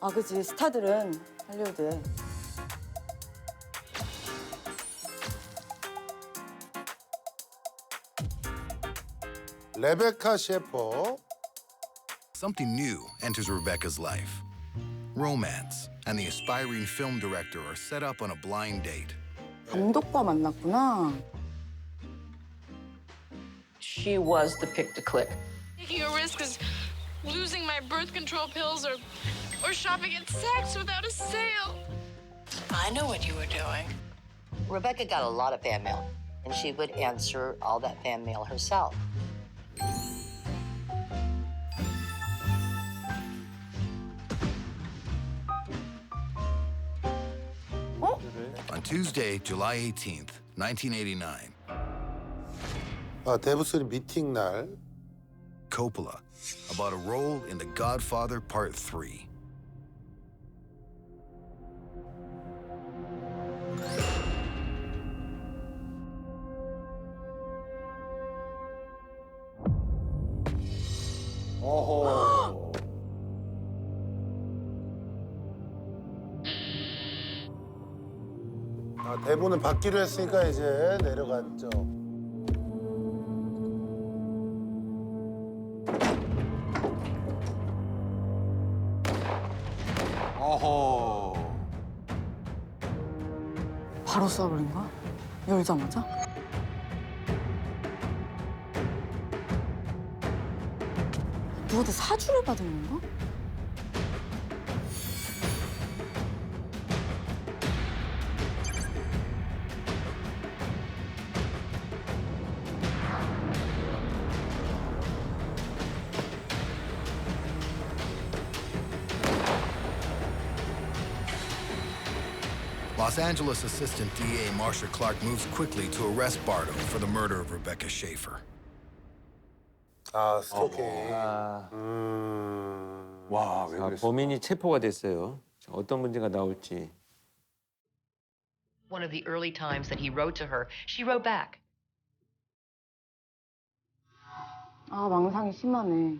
아, 그지. 스타들은 할리우드에. 레베카 셰퍼. Something new enters Rebecca's life. Romance and the aspiring film director are set up on a blind date. 감독과 만났구나. She was the pick to click. Taking a risk is losing my birth control pills or or shopping at Saks without a sale. I know what you were doing. Rebecca got a lot of fan mail, and she would answer all that fan mail herself. On Tuesday, July 18th, 1989, 아, 데브스리 미팅 날. Coppola about a role in The Godfather Part 3. 대본을 받기로 했으니까 이제 내려갔죠. 어허. 바로 쏴버린 거야? 열자마자? 누구한테 사주를 받은 건가? Los Angeles Assistant DA Marsha Clark moves quickly to arrest Bardo for the murder of Rebecca Schaefer. 아, 스토킹. 아, 음. 와, 왜 자, 그랬어? 범인이 체포가 됐어요. 자, 어떤 문제가 나올지. One of the early times that he wrote to her, she wrote back. 아, 망상이 심하네.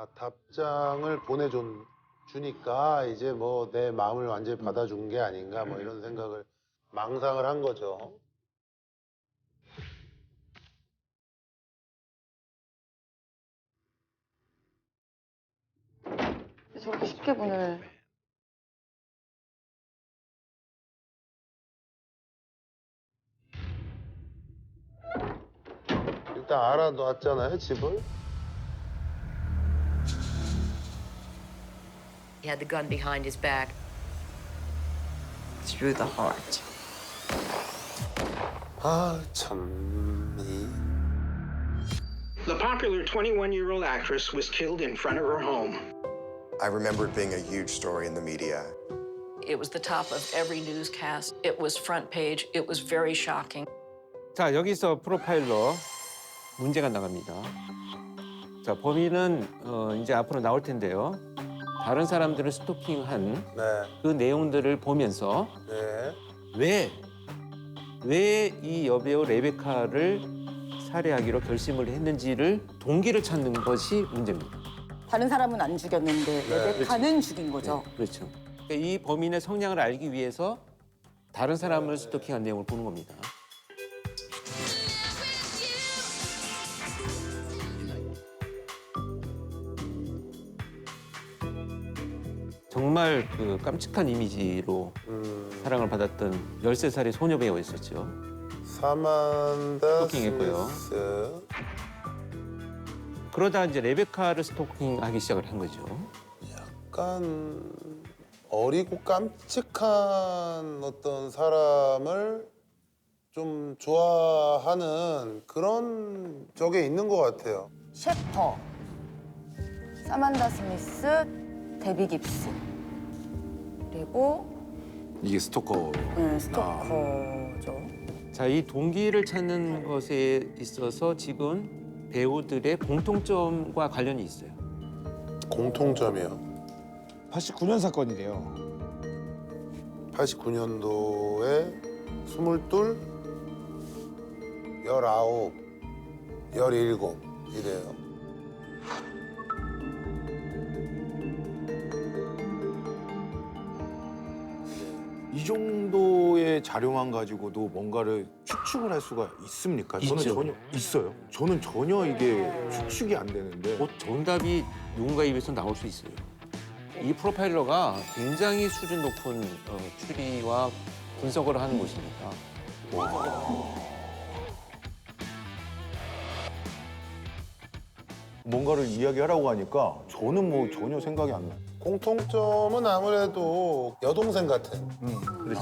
아, 답장을 보내준 주니까 이제 뭐 내 마음을 완전히 받아준 게 아닌가 뭐 이런 생각을 망상을 한 거죠. 저렇게 쉽게 보낼. 일단 알아놨잖아요 집을. He had the gun behind his back. Through the heart. 아 참. 이. The popular 21 year old actress was killed in front of her home. I remember it being a huge story in the media. It was the top of every newscast. It was front page. It was very shocking. 자, 여기서 프로파일러 문제가 나갑니다. 자, 범인은 어, 이제 앞으로 나올 텐데요. 다른 사람들을 스토킹한 네, 그 내용들을 보면서 네. 왜, 왜 이 여배우 레베카를 살해하기로 결심을 했는지를 동기를 찾는 것이 문제입니다. 다른 사람은 안 죽였는데 네, 레베카는 죽인 거죠. 그렇죠. 그러니까 이 범인의 성향을 알기 위해서 다른 사람을 스토킹한 내용을 보는 겁니다. 정말 그 깜찍한 이미지로 음, 사랑을 받았던 13살의 소녀 배우였었죠. 사만다 스토킹했고요. 스미스. 그러다 이제 레베카를 스토킹하기 시작을 한 거죠. 약간 어리고 깜찍한 어떤 사람을 좀 좋아하는 그런 적에 있는 것 같아요. 셰퍼, 사만다 스미스, 데비 깁스. 그리고 이게 스토커. 네, 스토커죠. 자, 이 동기를 찾는 것에 있어서 지금 배우들의 공통점과 관련이 있어요. 공통점이요. 89년 사건이래요. 89년도에 스물둘 열아홉, 열일곱 이래요. 정도의 자료만 가지고도 뭔가를 추측을 할 수가 있습니까? 저는 있죠. 전혀 있어요. 저는 전혀 이게 추측이 안 되는데. 곧 정답이 누군가 입에서 나올 수 있어요. 이 프로파일러가 굉장히 수준 높은 어, 추리와 분석을 하는 곳입니다. 뭔가를 이야기하라고 하니까 저는 뭐 전혀 생각이 안 나요. 공통점은 아무래도 여동생 같은 그렇지.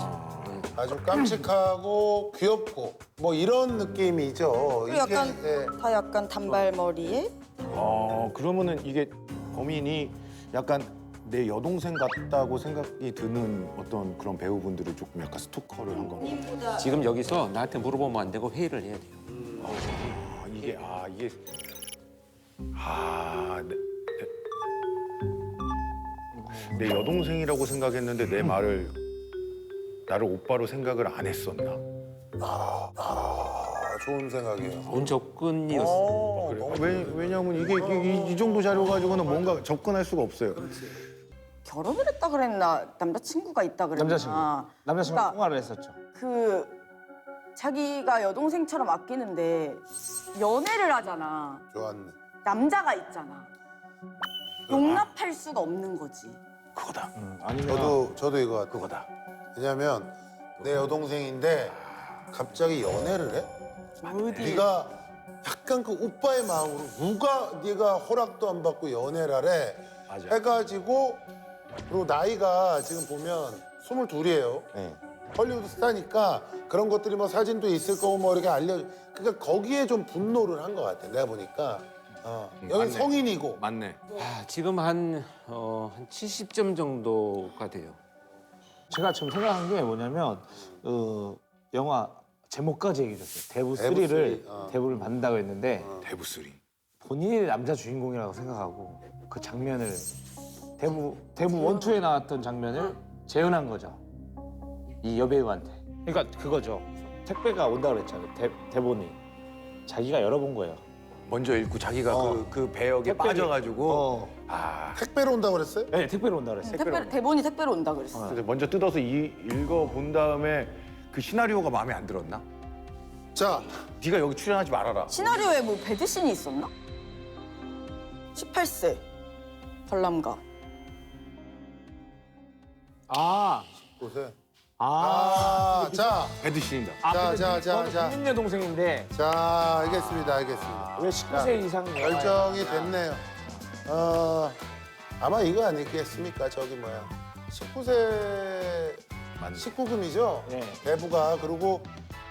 아주 깜찍하고 귀엽고 뭐 이런 느낌이죠. 그리고 약간 예. 다 약간 단발머리에 아 그러면은 이게 범인이 약간 내 여동생 같다고 생각이 드는 어떤 그런 배우분들을 조금 약간 스토커를 한 건가? 지금 여기서 나한테 물어보면 안 되고 회의를 해야 돼요. 아 이게 아 이게 아 내, 내, 내 여동생이라고 생각했는데 내 말을 나를 오빠로 생각을 안 했었나? 아, 아, 좋은 생각이에요. 좋은 접근이었어요. 어, 그래. 너무 왜, 왜냐면 이게 이, 이 정도 자료 가지고는 뭔가 접근할 수가 없어요. 결혼을 했다 그랬나 남자친구가 있다 그랬나 남자친구. 남자친구 랑 그러니까 통화를 했었죠. 그 자기가 여동생처럼 아끼는데 연애를 하잖아 좋았네. 남자가 있잖아 용납할 수가 없는 거지 그거다. 아니면 저도 저도 이거 같아요. 그거다. 왜냐면 내 여동생인데 갑자기 연애를 해? 어디 네가 약간 그 오빠의 마음으로 누가 네가 허락도 안 받고 연애를 하래 맞아. 해가지고 그리고 나이가 지금 보면 스물둘이에요. 네. 헐리우드 스타니까 그런 것들이 뭐 사진도 있을 거고 뭐 이렇게 알려 그러니까 거기에 좀 분노를 한 것 같아 내가 보니까 어. 음, 여기 맞네. 성인이고 맞네. 아, 지금 한, 어, 한 70점 정도가 돼요. 제가 지금 생각한 게 뭐냐면 어, 영화 제목까지 얘기해 줬어요. 대부 대부 3를 쓰리, 어. 대부를 받는다고 했는데 대부 쓰리. 본인이 남자 주인공이라고 생각하고 그 장면을 대부 대부 원투에 나왔던 장면을 재현한 거죠. 이 여배우한테. 그러니까 그거죠. 택배가 온다 그랬잖아요. 대, 대본이 자기가 열어본 거예요. 먼저 읽고 자기가 어. 그, 그 배역에 빠져가지고 어. 아 택배로 온다고 그랬어요? 네, 택배로 온다 그랬어요. 택배, 대본이 택배로 온다 그랬어 그래서 먼저 뜯어서 이, 읽어본 다음에 그 시나리오가 마음에 안 들었나? 자 네가 여기 출연하지 말아라. 시나리오에 뭐 배드신이 있었나? 18세 관람가 아, 보세요. 아, 아, 자, 배드신이다. 아, 자, 자, 자, 저는 자. 국민 여동생인데 자, 알겠습니다, 알겠습니다. 왜 19세 이상 결정이 됐네요. 어, 아마 이거 아니겠습니까? 저기 뭐야. 19세 맞네. 19금이죠? 네. 대부가 그리고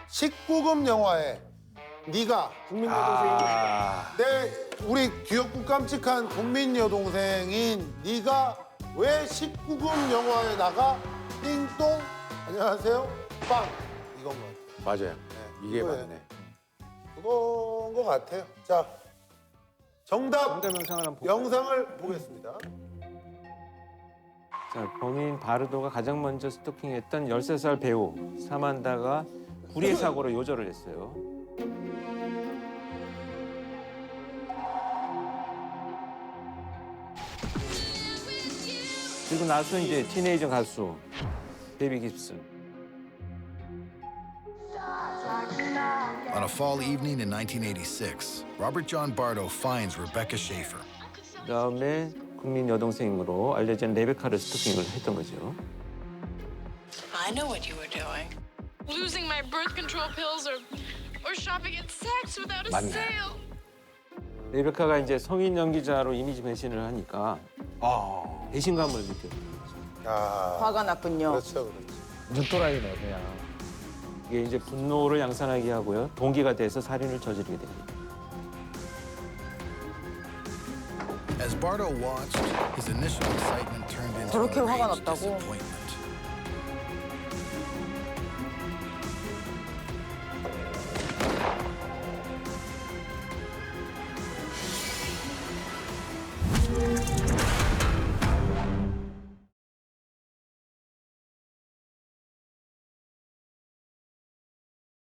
19금 영화에 네가 국민 여동생이 아, 내 우리 귀엽고 깜찍한 국민 여동생인 네가 왜 19금 영화에 나가 띵동 안녕하세요 빵 이건 것 같아요. 맞아요. 네, 이게 이거예요. 맞네. 그건 것 같아요. 자 정답 정답 영상을 한번 볼까요? 영상을 보겠습니다. 자, 범인 바르도가 가장 먼저 스토킹했던 13살 배우 사만다가 불의의 사고로 요절을 했어요. 그리고 나서 이제 티네이저 가수 데비 깁슨. On a fall evening in 1986, Robert John Bardo finds Rebecca Schaefer. 그다음에 국민 여동생으로 알려진 레베카를 스토킹을 했던 거죠. I know what you were doing. Losing my birth control pills or or shopping at Saks without a 맞네. sale. 레베카가 이제 성인 연기자로 이미지 변신을 하니까 아, 배신감을 느껴요. 야 화가 났군요 그렇죠, 그렇죠. 눈도라이네 그냥. 이게 이제 분노를 양산하게 하고요. 동기가 돼서 살인을 저지르게 됩니다. As Bardo watched, his initial excitement turned into 저렇게 화가 났다고? disappointment.